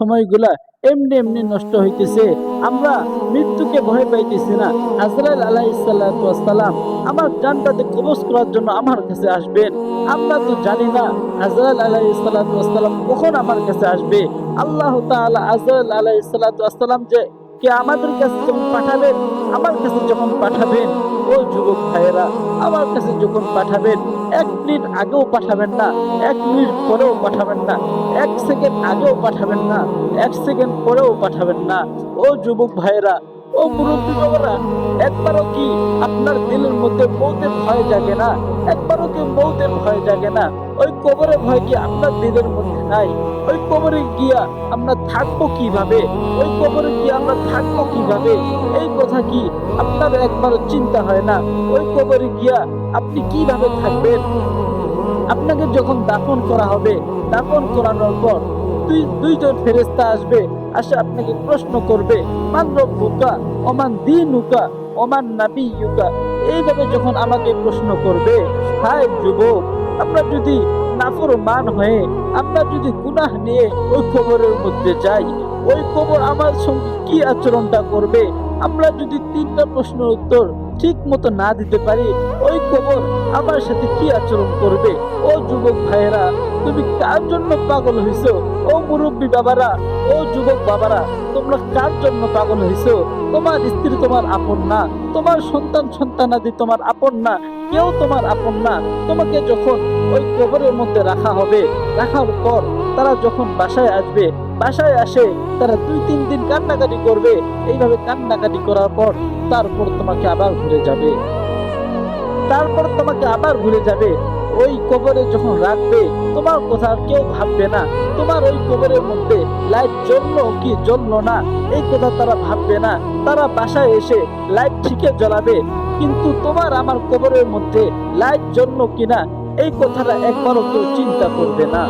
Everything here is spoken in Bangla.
সময়গুলা এমনি এমনি নষ্ট হইতেছে। আমরা মৃত্যুকে ভয় পাইতেছি না। আজরাইল আলাইসাল্লাম আমার জানটাতে কবজ করার জন্য আমার কাছে আসবেন। আমরা তো জানি না আজরাইল আলাইসাল্লাম কখন আমার কাছে আসবে। আল্লাহ তালা আজরাইল আলাইসাল্লাম যে কে আমাদের কাছে যখন পাঠাবেন, আমার কাছে যখন পাঠাবেন, ও যুবক ভাইয়েরা, আমার কাছে যখন পাঠাবেন, এক মিনিট আগেও পাঠাবেন না, এক মিনিট পরেও পাঠাবেন না, এক সেকেন্ড আগেও পাঠাবেন না, এক সেকেন্ড পরেও পাঠাবেন না। ও যুবক ভাইয়েরা, ও মুরব্বী বাবারা, একবারও কি আপনার দিলের মধ্যে মৌতের ভয় জাগে না? একবারও কি মৌতের ভয় জাগে না? ওই কবরের ভয় কি আপনার দিলের মধ্যে নাই? ওই কবরে গিয়া আমরা থাকব কীভাবে? ওই কবরে গিয়ে আমরা থাকব কীভাবে? এই কথা কি আপনার একবারও চিন্তা হয় না? ওই কবরে গিয়া আপনি কীভাবে থাকবেন? আপনাকে যখন দাফন করা হবে, দাফন করানোর পর দুই, দুইজন ফেরেস্তা আসবে, আসে আপনাকে প্রশ্ন করবে, মান রব্বুকা, ওমান দিনুকা, ওমান নাবিয়ুকা? এইভাবে যখন আমাকে প্রশ্ন করবে, হায় যুবক আমরা যদি নাফরমান হয়ে, আমরা যদি গুনাহ নিয়ে ওই কবরের মধ্যে যাই, ওই কবর আমার সঙ্গে কি আচরণটা করবে? আমরা যদি তিনটা প্রশ্নের উত্তর ঠিক মতো না দিতে পারি, ওই কবর আমার সাথে কি আচরণ করবে? ও যুবক ভাইয়েরা, তুমি কার জন্য পাগল হইছো? ও মুরব্বী বাবারা, ও যুবক বাবারা, তোমরা কার জন্য পাগল হইছো? তোমার স্ত্রী তোমার আপন না, তোমার সন্তান সন্তানাদি তোমার আপন না, কেউ তোমার আপন না। তোমাকে যখন ওই কবরের মধ্যে রাখা হবে, রাখার পর তারা যখন বাসায় আসবে বাসায় আসে, তারা দুই, তিন দিন কান্নাকাটি করবে। এইভাবে কান্নাকাটি করার পর তারপর তোমাকে আবার ঘুরে যাবে। তারপর তোমাকে আবার ঘুরে যাবে। ওই কবরে যখন রাখবে, তোমার কথা কেউ ভাববে না। তোমার ওই কবরের মধ্যে লাইট জ্বললো কি জ্বললো না, এই কথা তারা ভাববে না। তারা বাসায় এসে লাইট ঠিকই জ্বলাবে। কিন্তু তোমার আমার কবরের মধ্যে লাইট জ্বললো কিনা, এই কথাটা একবারও কেউ চিন্তা করবে না।